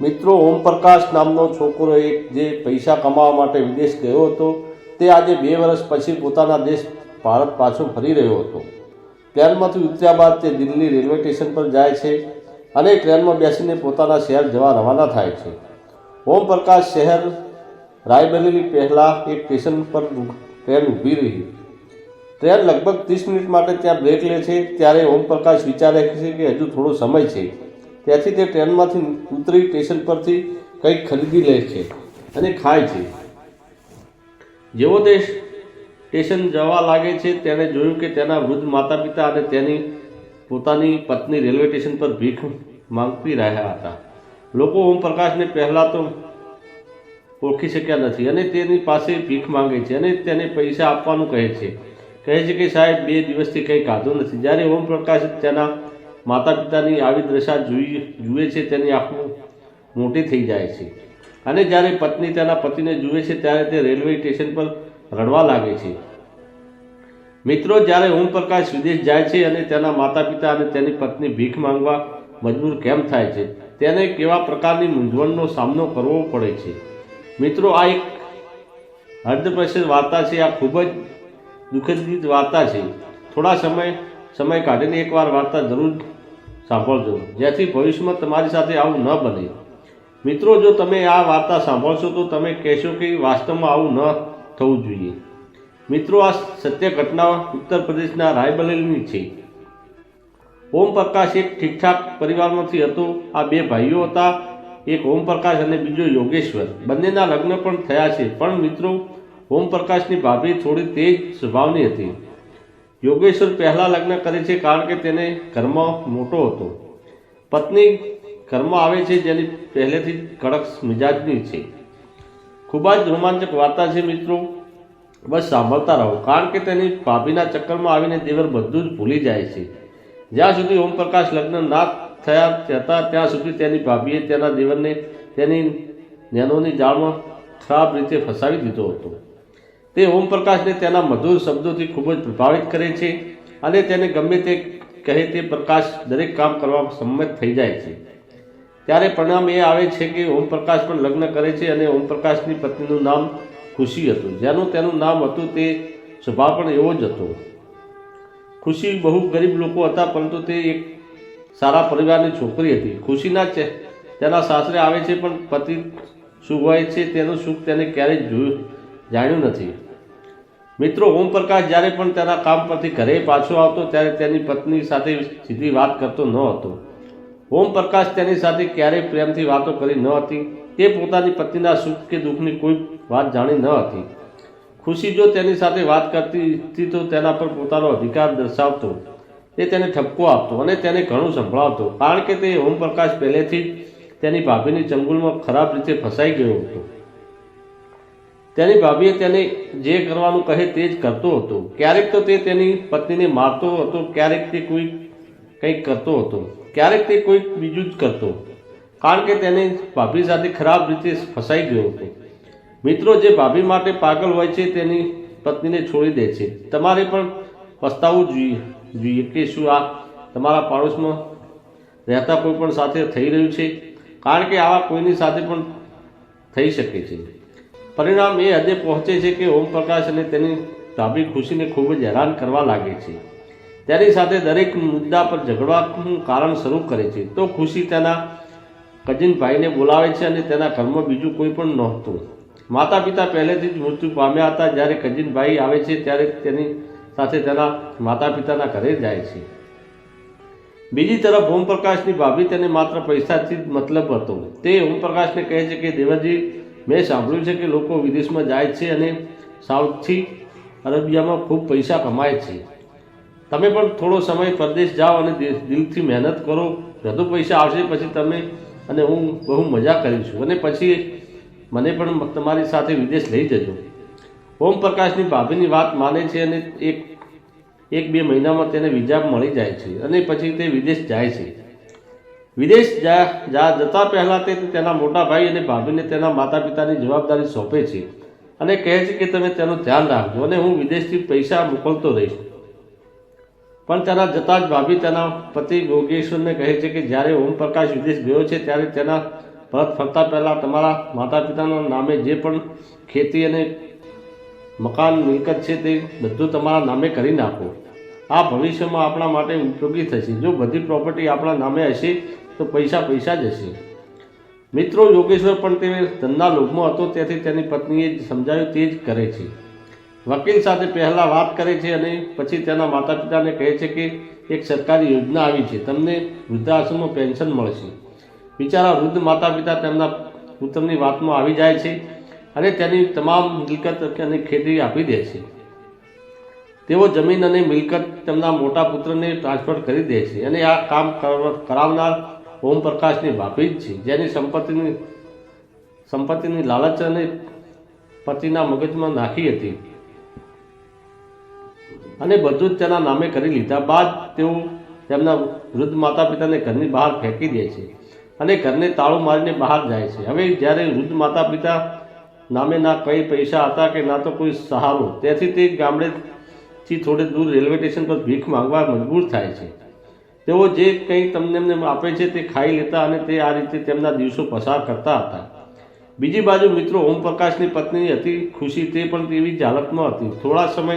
મિત્રો ઓમપ્રકાશ નામનો છોકરો એક જે પૈસા કમાવા માટે વિદેશ ગયો હતો, તે આજે બે વર્ષ પછી પોતાના દેશ ભારત પાછો ફરી રહ્યો હતો. ટ્રેનમાંથી ઉતર્યા બાદ તે દિલ્હી રેલવે સ્ટેશન પર જાય છે અને ટ્રેનમાં બેસીને પોતાના શહેર જવા રવાના થાય છે. ઓમપ્રકાશ શહેર રાયબરેલી પહેલાં એક સ્ટેશન પર ટ્રેન ઊભી રહી. ટ્રેન લગભગ ત્રીસ મિનિટ માટે ત્યાં બ્રેક લે છે, ત્યારે ઓમપ્રકાશ વિચારે છે કે હજુ થોડો સમય છે. ત્યાંથી તે ટ્રેનમાંથી ઉતરી સ્ટેશન પરથી કંઈક ખરીદી લે છે અને ખાય છે. જેવો તે સ્ટેશન જવા લાગે છે તેણે જોયું કે તેના વૃદ્ધ માતા પિતા અને તેની પોતાની પત્ની રેલવે સ્ટેશન પર ભીખ માંગતી રહ્યા હતા. લોકો ઓમપ્રકાશને પહેલાં તો ઓળખી શક્યા નથી અને તેની પાસે ભીખ માંગે છે અને તેને પૈસા આપવાનું કહે છે. કહે છે કે સાહેબ, બે દિવસથી કંઈ ખાધું નથી. જ્યારે ઓમપ્રકાશ તેના માતા પિતાની આવી દશા જોઈ જુએ છે તેની આંખો મોટી થઈ જાય છે. અને જ્યારે પત્ની તેના પતિને જુએ છે ત્યારે તે રેલવે સ્ટેશન પર રડવા લાગે છે. મિત્રો, જ્યારે ઓમપ્રકાશ વિદેશ જાય છે અને તેના માતા પિતા અને તેની પત્ની ભીખ માંગવા મજબૂર કેમ થાય છે, તેને કેવા પ્રકારની મૂંઝવણનો સામનો કરવો પડે છે? મિત્રો, આ એક હૃદયસ્પર્શી વાર્તા છે, આ ખૂબ જ દુઃખદ વાર્તા છે. થોડા સમય સમય કાઢીને એકવાર વાર્તા જરૂર સાંભળજો. જેથી ભવિષ્યમાં તમારી સાથે આવું ન બને. મિત્રો, જો તમે આ વાર્તા સાંભળશો, તો તમે કહેશો કે વાસ્તવમાં આવું ન થવું જોઈએ. મિત્રો, આ સત્ય ઘટના ઉત્તર પ્રદેશના રાયબરેલીની છે. ઓમ પ્રકાશ એક ઠીકઠાક પરિવારમાંથી હતો. આ બે ભાઈઓ હતા. એક ઓમ પ્રકાશ અને બીજો યોગેશ્વર. બંનેના લગ્ન પણ થયા છે. પણ મિત્રો, ઓમ પ્રકાશની ભાભી થોડી તેજ સ્વભાવની હતી. યોગેશ્વર પહેલાં લગ્ન કરે છે કારણ કે તેને ઘરમાં મોટો હતો. પત્ની ઘરમાં આવે છે જેની પહેલેથી કડક મિજાજની છે. ખૂબ જ રોમાંચક વાર્તા છે મિત્રો. બસ સાંભળતા રહો. કારણ કે તેની ભાભીના ચક્કરમાં આવીને દેવર બધું જ ભૂલી જાય છે. જ્યાં સુધી ઓમપ્રકાશ લગ્ન ના થયા હતા ત્યાં સુધી તેની ભાભીએ તેના દેવરને તેની નેનોની જાળમાં ખરાબ રીતે ફસાવી દીધો હતો. તે ઓમપ્રકાશને તેના મધુર શબ્દોથી ખૂબ જ પ્રભાવિત કરે છે અને તેને ગમે તે કહે તે પ્રકાશ દરેક કામ કરવા સંમત થઈ જાય છે. ત્યારે પરિણામ એ આવે છે કે ઓમપ્રકાશ પણ લગ્ન કરે છે અને ઓમપ્રકાશની પત્નીનું નામ ખુશી હતું. જેનું તેનું નામ હતું તે સ્વભાવ પણ એવો જ હતો. ખુશી બહુ ગરીબ લોકો હતા, પરંતુ તે એક સારા પરિવારની છોકરી હતી. ખુશીના છે તેના સાસરે આવે છે, પણ પતિ શું હોય છે તેનું સુખ તેને ક્યારેય જોયું, જાણ્યું નથી. મિત્રો ઓમપ્રકાશ જ્યારે પણ તેના કામ પરથી ઘરે પાછો આવતો, ત્યારે તેની પત્ની સાથે સીધી વાત કરતો ન હતો. ઓમપ્રકાશ તેની સાથે ક્યારેય પ્રેમથી વાતો કરી ન હતી. તે પોતાની પત્નીના સુખ કે દુઃખની કોઈ વાત જાણી ન હતી. ખુશી જો તેની સાથે વાત કરતી હતી, તો તેના પર પોતાનો અધિકાર દર્શાવતો. તે તેને ઠપકો આપતો અને તેને ઘણું સંભળાવતો. કારણ કે તે ઓમપ્રકાશ પહેલેથી જ તેની ભાભીની ચંગુલમાં ખરાબ રીતે ફસાઈ ગયો હતો. તેની ભાભીએ તેને જે કરવાનું કહે તે જ કરતો હતો. ક્યારેક તો તે તેની પત્નીને મારતો હતો, ક્યારેક તે કોઈ કંઈક કરતો હતો, ક્યારેક તે કોઈક બીજું જ કરતો કારણ કે તેને ભાભી સાથે ખરાબ રીતે ફસાઈ ગયો હતો. મિત્રો, જે ભાભી માટે પાગલ હોય છે તેની પત્નીને છોડી દે છે. તમારે પણ પસ્તાવવું જોઈએ જોઈએ કે શું આ તમારા પાડોશમાં રહેતા કોઈ પણ સાથે થઈ રહ્યું છે? કારણ કે આવા કોઈની સાથે પણ થઈ શકે છે. પરિણામ એ હદે પહોંચે છે કે ઓમપ્રકાશ અને તેની ધાબી ખુશીને ખૂબ જ હેરાન કરવા લાગે છે. તેની સાથે દરેક મુદ્દા પર ઝઘડવાનું કારણ શરૂ કરે છે. તો ખુશી તેના કજિન ભાઈને બોલાવે છે અને તેના ઘરમાં બીજું કોઈ પણ નહોતું. માતા પિતા પહેલેથી જ મૃત્યુ પામ્યા હતા. જ્યારે કજિન ભાઈ આવે છે, ત્યારે તેની સાથે તેના માતા પિતાના ઘરે જાય છે. બીજી તરફ ઓમપ્રકાશની ભાભી તેને માત્ર પૈસાથી જ મતલબ હતો. તે ઓમપ્રકાશને કહે છે કે દેવજી મેં સાંભળ્યું છે કે લોકો વિદેશમાં જાય છે અને સાઉથથી અરેબિયામાં ખૂબ પૈસા કમાય છે. તમે પણ થોડો સમય પરદેશ જાઓ અને દિલથી મહેનત કરો. વધુ પૈસા આવશે પછી તમે અને હું બહુ મજા કરીશું અને પછી મને પણ તમારી સાથે વિદેશ લઈ જજો. ઓમ પ્રકાશની ભાભીની વાત માને છે અને એક એક બે મહિનામાં તેને વિઝા મળી જાય છે અને પછી તે વિદેશ જાય છે. વિદેશ જતા પહેલાં તે તેના મોટા ભાઈ અને ભાભીને તેના માતા પિતાની જવાબદારી સોંપે છે અને કહે છે કે તમે તેનું ધ્યાન રાખજો અને હું વિદેશથી પૈસા મોકલતો રહીશ. પણ તેના જતાં જ ભાભી તેના પતિ યોગેશ્વરને કહે છે કે જ્યારે ઓમપ્રકાશ વિદેશ ગયો છે ત્યારે તેના પરત ફરતા પહેલાં તમારા માતા પિતાના નામે જે પણ ખેતી અને મકાન મિલકત છે તે બધું તમારા નામે કરી નાખો. આ ભવિષ્યમાં આપણા માટે ઉપયોગી થશે. જો બધી પ્રોપર્ટી આપણા નામે હશે તો પૈસા પૈસા જ હશે. મિત્રો યોગેશ્વર પણ તે ધનના લોભમાં હતો, તેથી તેની પત્નીએ સમજાવ્યું, તે જ કરે છે. વકીલ સાથે પહેલાં વાત કરે છે અને પછી તેના માતા પિતાને કહે છે કે એક સરકારી યોજના આવી છે, તમને વૃદ્ધાશ્રમમાં પેન્શન મળશે. બિચારા વૃદ્ધ માતા પિતા તેમના પુત્રની વાતમાં આવી જાય છે અને તેની તમામ મિલકત અને ખેતી આપી દે છે. તેઓ જમીન અને મિલકત તેમના મોટા પુત્રને ટ્રાન્સફર કરી દે છે અને આ કામ કર- કરાવનાર ઓમ પ્રકાશની ભાભી જ છે. જેની સંપત્તિની સંપત્તિની લાલચ અને પતિના મગજમાં નાખી હતી. અને બધું જ તેના નામે કરી લીધા બાદ તેઓ તેમના વૃદ્ધ માતા પિતાને ઘરની બહાર ફેંકી દે છે અને ઘરને તાળું મારીને બહાર જાય છે. હવે જ્યારે વૃદ્ધ માતા પિતા નામે ના કંઈ પૈસા હતા કે ના તો કોઈ સહારો, તેથી તે ગામડેથી થોડે દૂર રેલવે સ્ટેશન પર ભીખ માંગવા મજબૂર થાય છે. તેઓ જે કંઈ તમને એમને આપે છે તે ખાઈ લેતા અને તે આ રીતે તેમના દિવસો પસાર કરતા હતા. બીજી બાજુ મિત્રો ઓમપ્રકાશની પત્ની હતી ખુશી તે પણ તેવી જ હાલતમાં હતી. થોડા સમય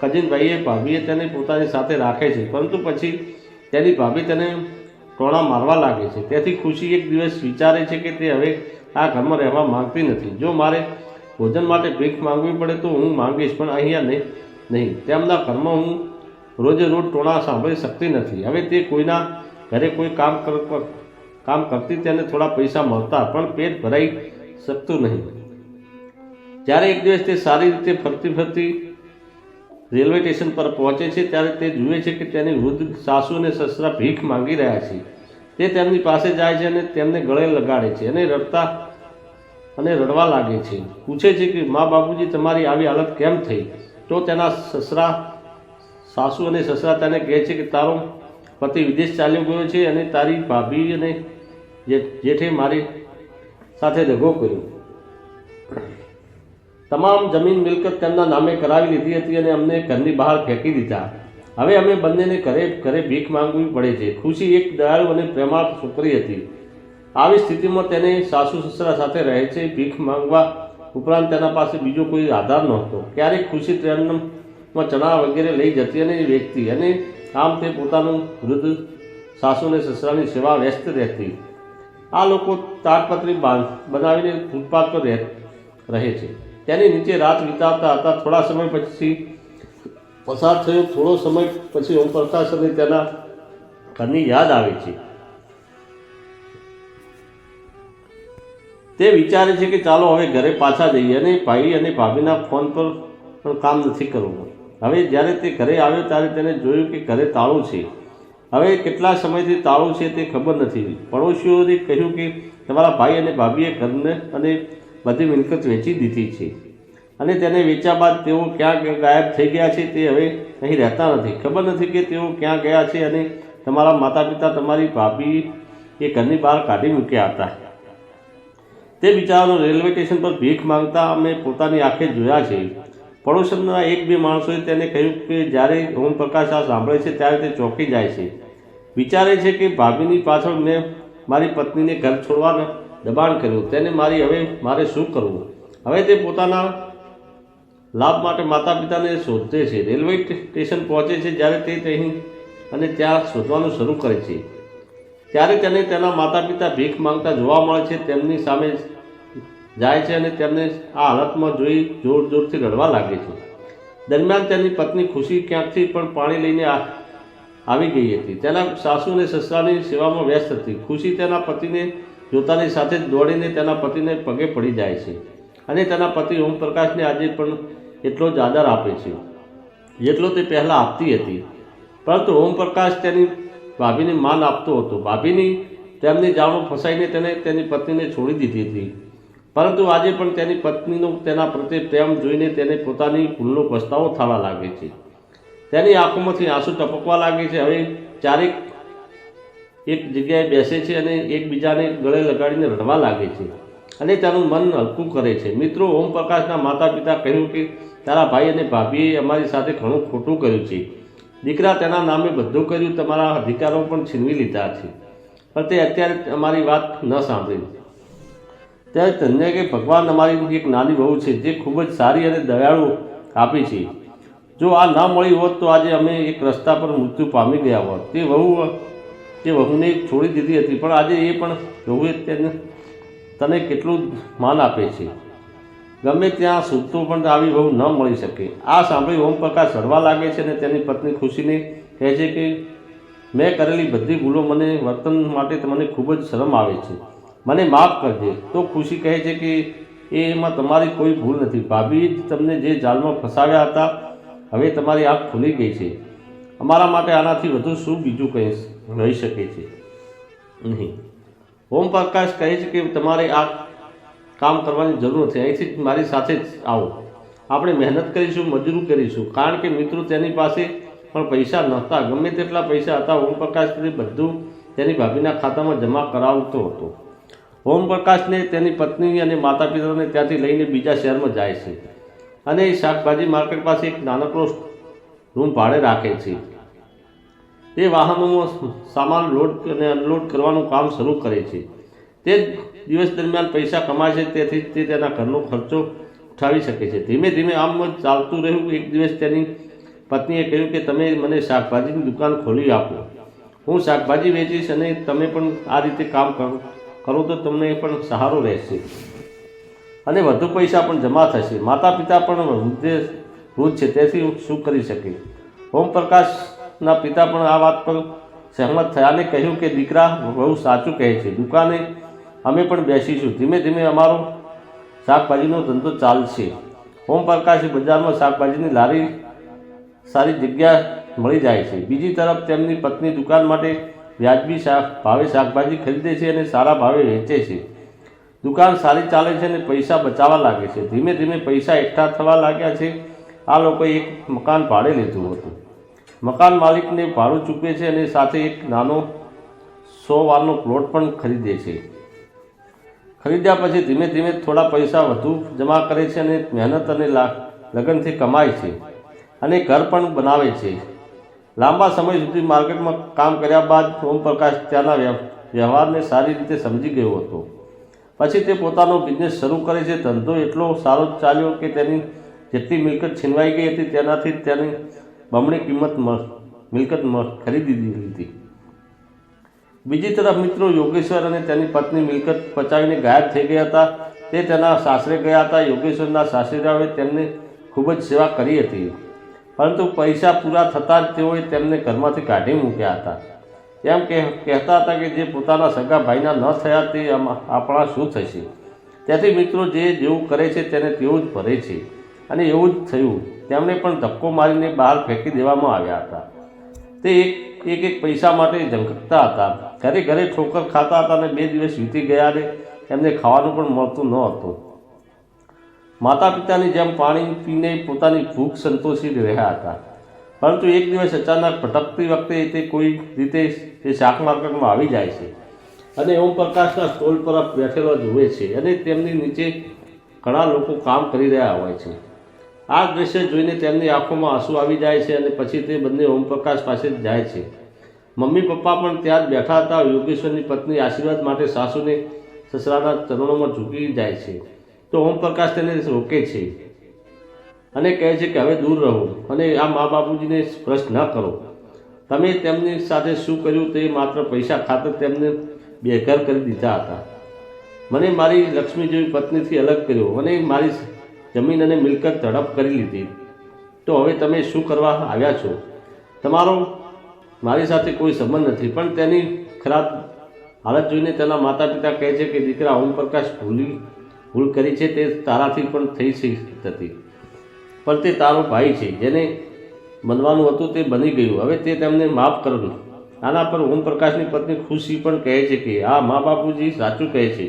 કજિનભાઈએ ભાભીએ તેને પોતાની સાથે રાખે છે, પરંતુ પછી તેની ભાભી તેને ટોણા મારવા લાગે છે. તેથી ખુશી એક દિવસ વિચારે છે કે તે હવે આ ઘરમાં રહેવા માંગતી નથી. જો મારે ભોજન માટે ભીખ માંગવી પડે તો હું માંગીશ, પણ અહીંયા નહીં નહીં. તેમના ઘરમાં હું રોજે રોજ ટોણા સાંભળી શકતી નથી. હવે તે કોઈના ઘરે કોઈ કામ કામ કરતી તેને થોડા પૈસા મળતા, પણ પેટ ભરાઈ શકતું નહીં. જ્યારે એક દિવસ તે સારી રીતે ફરતી ફરતી રેલવે સ્ટેશન પર પહોંચે છે, ત્યારે તે જુએ છે કે તેની વૃદ્ધ સાસુ અને સસરા ભીખ માંગી રહ્યા છે. તે તેમની પાસે જાય છે અને તેમને ગળે લગાડે છે અને રડતા અને રડવા લાગે છે. પૂછે છે કે, મા બાપુજી, તમારી આવી હાલત કેમ થઈ? તો તેના સસરા સાસુ અને સસરા તેને કહે છે કે તારો પતિ વિદેશ ચાલ્યો ગયો છે અને તારી ભાભી અને જેઠે મારી સાથે દગો કર્યો. તમામ જમીન મિલકત તેમના નામે કરાવી લીધી હતી અને અમને ઘરની બહાર ફેંકી દીધા. હવે અમે બંનેને ઘરે ઘરે ભીખ માંગવી પડે છે. ખુશી એક દયાળુ અને પ્રેમાળ છોકરી હતી. આવી સ્થિતિમાં તેને સાસુ સસરા સાથે રહે છે. ભીખ માંગવા ઉપરાંત તેના પાસે બીજો કોઈ આધાર નહોતો. ક્યારેક ખુશી ટ્રેનમાં ચણા વગેરે લઈ જતી અને વેચતી. અને આમ તે પોતાનું વૃદ્ધ સાસુ અને સસરાની સેવા વ્યસ્ત રહેતી. આ લોકો તાડપત્રી બનાવીને ફૂટપાથ પર રહે છે. તેની નીચે રાત વિતાવતા હતા. થોડા સમય પછી પસાર થયો. થોડો સમય પછી ઓમપ્રકાશ અને તેના ઘરની યાદ આવે છે. તે વિચારે છે કે ચાલો હવે ઘરે પાછા જઈએ અને ભાઈ અને ભાભીના ફોન પર પણ કામ નથી કરવું. હવે જ્યારે તે ઘરે આવ્યો ત્યારે તેને જોયું કે ઘરે તાળું છે. હવે કેટલા સમયથી તાળું છે તે ખબર નથી. પડોશીઓને કહ્યું કે તમારા ભાઈ અને ભાભીએ ઘરને અને બધી મિલકત વેચી દીધી છે. અને તેને વેચ્યા બાદ તેઓ ક્યાં ગાયબ થઈ ગયા છે તે હવે અહીં રહેતા નથી. ખબર નથી કે તેઓ ક્યાં ગયા છે અને તમારા માતા પિતા તમારી ભાભી એ ઘરની બહાર કાઢી મૂક્યા હતા. તે બિચારાનો રેલવે સ્ટેશન પર ભીખ માંગતા અમે પોતાની આંખે જોયા છે. પડોશના એક બે માણસોએ તેને કહ્યું કે જ્યારે ઓમપ્રકાશ આ સાંભળે છે ત્યારે તે ચોંકી જાય છે. વિચારે છે કે ભાભીની પાછળ મેં મારી પત્નીને ઘર છોડવાનું દબાણ કર્યું. તેને મારી હવે મારે શું કરવું? હવે તે પોતાના લાભ માટે માતા પિતાને શોધે છે. રેલવે સ્ટેશન પહોંચે છે જ્યારે તે અહીં અને ત્યાં શોધવાનું શરૂ કરે છે. ત્યારે તેને તેના માતા પિતા ભીખ માંગતા જોવા મળે છે. તેમની સામે જાય છે અને તેમને આ હાલતમાં જોઈ જોર જોરથી રડવા લાગે છે. દરમિયાન તેની પત્ની ખુશી ક્યાંકથી પણ પાણી લઈને આવી ગઈ હતી. તેના સાસુ અને સસરાની સેવામાં વ્યસ્ત હતી. ખુશી તેના પતિને જોતાની સાથે જ દોડીને તેના પતિને પગે પડી જાય છે. અને તેના પતિ ઓમપ્રકાશને આજે પણ એટલો જ આદર આપે છે. જેટલો તે પહેલાં આપતી હતી. પરંતુ ઓમપ્રકાશ તેની ભાભીને માન આપતો હતો. ભાભીની તેમની જાળમાં ફસાઈને તેને તેની પત્નીને છોડી દીધી હતી. પરંતુ આજે પણ તેની પત્નીનો તેના પ્રત્યે પ્રેમ જોઈને તેને પોતાની ભૂલનો પસ્તાવો થવા લાગે છે. તેની આંખોમાંથી આંસુ ટપકવા લાગે છે. હવે ચારેક એક જગ્યાએ બેસે છે અને એકબીજાને ગળે લગાડીને રડવા લાગે છે અને તેનું મન હલકું કરે છે. મિત્રો ઓમપ્રકાશના માતા પિતા કહ્યું કે, તારા ભાઈ અને ભાભીએ અમારી સાથે ઘણું ખોટું કર્યું છે. દીકરા તેના નામે બધું કર્યું, તમારા અધિકારો પણ છીનવી લીધા છે. પણ તે અત્યારે અમારી વાત ન સાંભળી. ત્યારે ધન્ય કે ભગવાન અમારી એક નાની વહુ છે, જે ખૂબ જ સારી અને દયાળુ આપી છે. જો આ ના મળી હોત તો આજે અમે એક રસ્તા પર મૃત્યુ પામી ગયા હોત. તે વહુ, તે વહુને છોડી દીધી હતી, પણ આજે એ પણ વહુએ તેને, તને કેટલું માન આપે છે? ગમે ત્યાં સૂતો પણ આવી વહુ ન મળી શકે. આ સાંભળી ઓમપ્રકાશ ચડવા લાગે છે અને તેની પત્ની ખુશીને કહે છે કે, મેં કરેલી બધી ભૂલો મને વર્તન માટે મને ખૂબ જ શરમ આવે છે. મને માફ કરજે. તો ખુશી કહે છે કે, એ એમાં તમારી કોઈ ભૂલ નથી. ભાભી જ તમને જે જાલમાં ફસાવ્યા હતા, હવે તમારી આંખ ખુલી ગઈ છે. અમારા માટે આનાથી વધુ શું બીજું કંઈ રહી શકે છે? નહીં. ઓમ પ્રકાશ કહે છે કે, તમારે આ કામ કરવાની જરૂર નથી. અહીંથી મારી સાથે જ આવો. આપણે મહેનત કરીશું, મજૂરી કરીશું. કારણ કે મિત્રો તેની પાસે પણ પૈસા નહોતા. ગમે તેટલા પૈસા હતા, ઓમ પ્રકાશ બધું તેની ભાભીના ખાતામાં જમા કરાવતો હતો. ઓમપ્રકાશને તેની પત્ની અને માતા પિતાને ત્યાંથી લઈને બીજા શહેરમાં જાય છે. અને એ શાકભાજી માર્કેટ પાસે એક નાનકડો રૂમ ભાડે રાખે છે. તે વાહનોમાં સામાન લોડ અને અનલોડ કરવાનું કામ શરૂ કરે છે. તે જ દિવસ દરમિયાન પૈસા કમાય છે, તેથી તે તેના ઘરનો ખર્ચો ઉઠાવી શકે છે. ધીમે ધીમે આમ ચાલતું રહ્યું. એક દિવસ તેની પત્નીએ કહ્યું કે, તમે મને શાકભાજીની દુકાન ખોલી આપો. હું શાકભાજી વેચીશ અને તમે પણ આ રીતે કામ કરો કરો તો તમને પણ સહારો રહેશે. અને વધુ પૈસા પણ જમા થશે. માતા પિતા પણ વૃદ્ધે વૃદ્ધ છે, તેથી હું શું કરી શકે? ઓમપ્રકાશના પિતા પણ આ વાત પર સહેમત થયા અને કહ્યું કે, દીકરા, બહુ સાચું કહે છે. દુકાને અમે પણ બેસીશું. ધીમે ધીમે અમારો શાકભાજીનો ધંધો ચાલશે. ઓમપ્રકાશે બજારમાં શાકભાજીની લારી સારી જગ્યા મળી જાય છે. બીજી તરફ તેમની પત્ની દુકાન માટે વ્યાજબી શાક, ભાવે શાકભાજી ખરીદે છે અને સારા ભાવે વેચે છે. દુકાન સારી ચાલે છે અને પૈસા બચાવવા લાગે છે. ધીમે ધીમે પૈસા એકઠા થવા લાગ્યા છે. આ લોકોએ એક મકાન ભાડે લીધું હતું. મકાન માલિકને ભાડું ચૂકવે છે અને સાથે એક નાનો સો વારનો પ્લોટ પણ ખરીદે છે. ખરીદ્યા પછી ધીમે ધીમે થોડા પૈસા વધુ જમા કરે છે અને મહેનત અને લગનથી કમાય છે અને ઘર પણ બનાવે છે. લાંબા સમય સુધી માર્કેટમાં કામ કર્યા બાદ ઓમપ્રકાશ ત્યાંના વ્ય- વ્યવહારને સારી રીતે સમજી ગયો હતો. પછી તે પોતાનો બિઝનેસ શરૂ કરે છે. ધંધો એટલો સારો ચાલ્યો કે તેની જેટલી મિલકત છીનવાઈ ગઈ હતી તેનાથી તેની બમણી કિંમત મિલકત ખરીદી દીધી હતી. બીજી તરફ મિત્રો યોગેશ્વર અને તેની પત્ની મિલકત પચાવીને ગાયબ થઈ ગયા હતા. તે તેના સાસરે ગયા હતા. યોગેશ્વરના સાસરિયાઓએ તેમને ખૂબ જ સેવા કરી હતી. પરંતુ પૈસા પૂરા થતાં જ તેઓએ તેમને ઘરમાંથી કાઢી મૂક્યા હતા. એમ કે કહેતા હતા કે જે પોતાના સગા ભાઈના ન થયા તે આપણા શું થશે? તેથી મિત્રો, જે જેવું કરે છે તેને તેવું જ ભરે છે. અને એવું જ થયું. તેમને પણ ધક્કો મારીને બહાર ફેંકી દેવામાં આવ્યા હતા. તે એક એક એક પૈસા માટે ઝંખતા હતા. ઘરે ઘરે ઠોકર ખાતા હતા અને બે દિવસ વીતી ગયા અને એમને ખાવાનું પણ મળતું ન હતું. માતા પિતાની જેમ પાણી પીને પોતાની ભૂખ સંતોષી રહ્યા હતા. પરંતુ એક દિવસ અચાનક ભટકતી વખતે તે કોઈ રીતે એ શાક માર્કેટમાં આવી જાય છે અને ઓમપ્રકાશના સ્ટોલ પર બેઠેલો જુએ છે અને તેમની નીચે ઘણા લોકો કામ કરી રહ્યા હોય છે. આ દ્રશ્ય જોઈને તેમની આંખોમાં આંસુ આવી જાય છે અને પછી તે બંને ઓમપ્રકાશ પાસે જાય છે. મમ્મી પપ્પા પણ ત્યાં જ બેઠા હતા. યોગેશ્વરની પત્ની આશીર્વાદ માટે સાસુને સસરાના ચરણોમાં ઝૂકી જાય છે. તો ઓમપ્રકાશ તેને રોકે છે અને કહે છે કે હવે દૂર રહો અને આ મા બાપુજીને સ્પર્શ ન કરો. તમે તેમની સાથે શું કર્યું તે માત્ર પૈસા ખાતર તેમને બેઘર કરી દીધા હતા. મને મારી લક્ષ્મી જેવી પત્નીથી અલગ કર્યો અને મારી જમીન અને મિલકત ઝડપ કરી લીધી. તો હવે તમે શું કરવા આવ્યા છો? તમારો મારી સાથે કોઈ સંબંધ નથી, પણ તેની ખરાબ હાલત જોઈને તેના માતા પિતા કહે છે કે દીકરા ઓમપ્રકાશ ભૂલી ભૂલ કરી છે તે તારાથી પણ થઈ હતી પણ તે તારો ભાઈ છે, જેને બનવાનું હતું તે બની ગયું. હવે તે તેમને માફ કરવું આના પર ઓમપ્રકાશની પત્ની ખુશી પણ કહે છે કે આ મા બાપુજી સાચું કહે છે.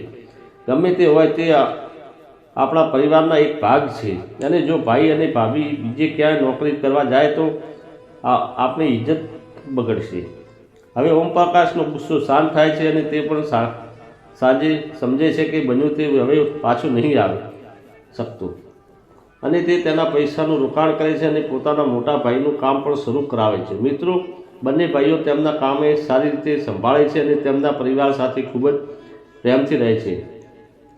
ગમે તે હોય તે આપણા પરિવારના એક ભાગ છે. અને જો ભાઈ અને ભાભી બીજે ક્યાંય નોકરી કરવા જાય તો આપણી ઇજ્જત બગડશે. હવે ઓમપ્રકાશનો ગુસ્સો શાંત થાય છે અને તે પણ સાંજે સમજે છે કે બન્યું તે હવે પાછું નહીં આવે શકતું. અને તે તેના પૈસાનું રોકાણ કરે છે અને પોતાના મોટા ભાઈનું કામ પણ શરૂ કરાવે છે. મિત્રો, બંને ભાઈઓ તેમના કામે સારી રીતે સંભાળે છે અને તેમના પરિવાર સાથે ખૂબ જ પ્રેમથી રહે છે.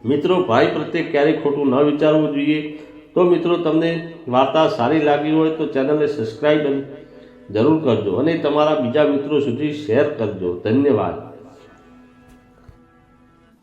મિત્રો, ભાઈ પ્રત્યે ક્યારેય ખોટું ન વિચારવું જોઈએ. તો મિત્રો, તમને વાર્તા સારી લાગી હોય તો ચેનલને સબસ્ક્રાઈબ જરૂર કરજો અને તમારા બીજા મિત્રો સુધી શેર કરજો. ધન્યવાદ.